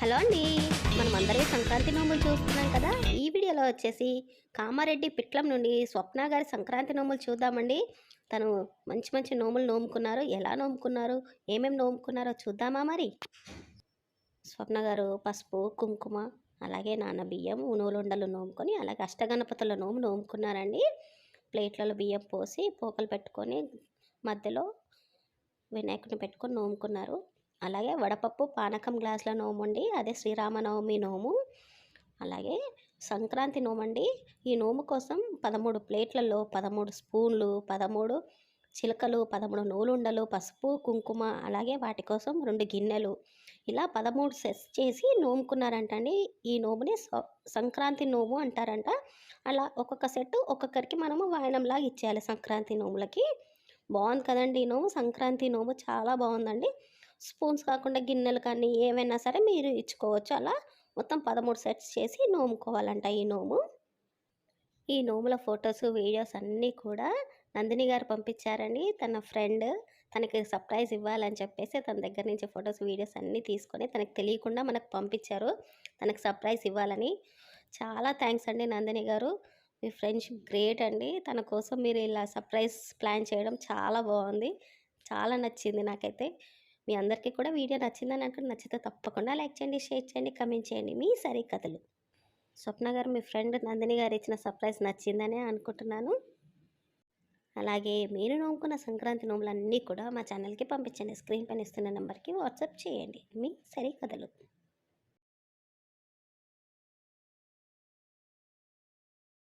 Hello అండి. మనం అందరికీ సంక్రాంతి నోములు చూస్తున్నాం కదా. ఈ వీడియోలో వచ్చేసి కామారెడ్డి పిట్లం నుండి స్వప్న గారి సంక్రాంతి నోములు చూద్దామండి. తను మంచి మంచి నోములు నోముకున్నారు. ఎలా నోముకున్నారు? ఏమేమి నోముకున్నారో చూద్దామా మరి? స్వప్న గారు పసుపు కుంకుమ అలాగే నాన్న బియ్యం ఉనువులుండలు నోముకొని అలాగే అష్టగణపతుల నోము నోముకున్నారండి. ప్లేట్లలో బియ్యం పోసి పోకలు పెట్టుకొని మధ్యలో వినాయకుడిని పెట్టుకొని నోముకున్నారు. అలాగే వడపప్పు పానకం గ్లాసుల నోము అండి అదే శ్రీరామనవమి నోము. అలాగే సంక్రాంతి నోమండి ఈ నోము కోసం పదమూడు ప్లేట్లలో పదమూడు స్పూన్లు పదమూడు చిలకలు పదమూడు నూలుండలు పసుపు కుంకుమ అలాగే వాటి కోసం రెండు గిన్నెలు. ఇలా పదమూడు సెట్స్ చేసి నోముకున్నారంటండి. ఈ నోముని సంక్రాంతి నోము అంటారంట. అలా ఒక్కొక్క సెట్ ఒక్కొక్కరికి మనము వాయనంలాగా ఇచ్చేయాలి సంక్రాంతి నోములకి. బాగుంది కదండి ఈ నోము సంక్రాంతి నోము చాలా బాగుందండి. స్పూన్స్ కాకుండా గిన్నెలు కానీ ఏమైనా సరే మీరు ఇచ్చుకోవచ్చు. అలా మొత్తం పదమూడు సెట్స్ చేసి నోముకోవాలంట ఈ నోము. ఈ నోముల ఫొటోస్ వీడియోస్ అన్నీ కూడా నందిని గారు పంపించారని తన ఫ్రెండ్ తనకి సర్ప్రైజ్ ఇవ్వాలని చెప్పేసి తన దగ్గర నుంచి ఫొటోస్ వీడియోస్ అన్నీ తీసుకొని తనకు తెలియకుండా మనకు పంపించారు. తనకు సర్ప్రైజ్ ఇవ్వాలని చాలా థ్యాంక్స్ అండి నందిని గారు. మీ ఫ్రెండ్షిప్ గ్రేట్ అండి. తన కోసం మీరు ఇలా సర్ప్రైజ్ ప్లాన్ చేయడం చాలా బాగుంది. చాలా నచ్చింది నాకైతే. మీ అందరికీ కూడా వీడియో నచ్చిందని అనుకుంటే నచ్చితే తప్పకుండా లైక్ చేయండి షేర్ చేయండి కమెంట్ చేయండి. మీ సరే కథలు స్వప్న గారు మీ ఫ్రెండ్ నందిని గారు ఇచ్చిన సర్ప్రైజ్ నచ్చిందనే అనుకుంటున్నాను. అలాగే మీరు నోముకున్న సంక్రాంతి నోములన్నీ కూడా మా ఛానల్కి పంపించండి. స్క్రీన్ పైన ఇస్తున్న నెంబర్కి వాట్సాప్ చేయండి. మీ సరే కథలు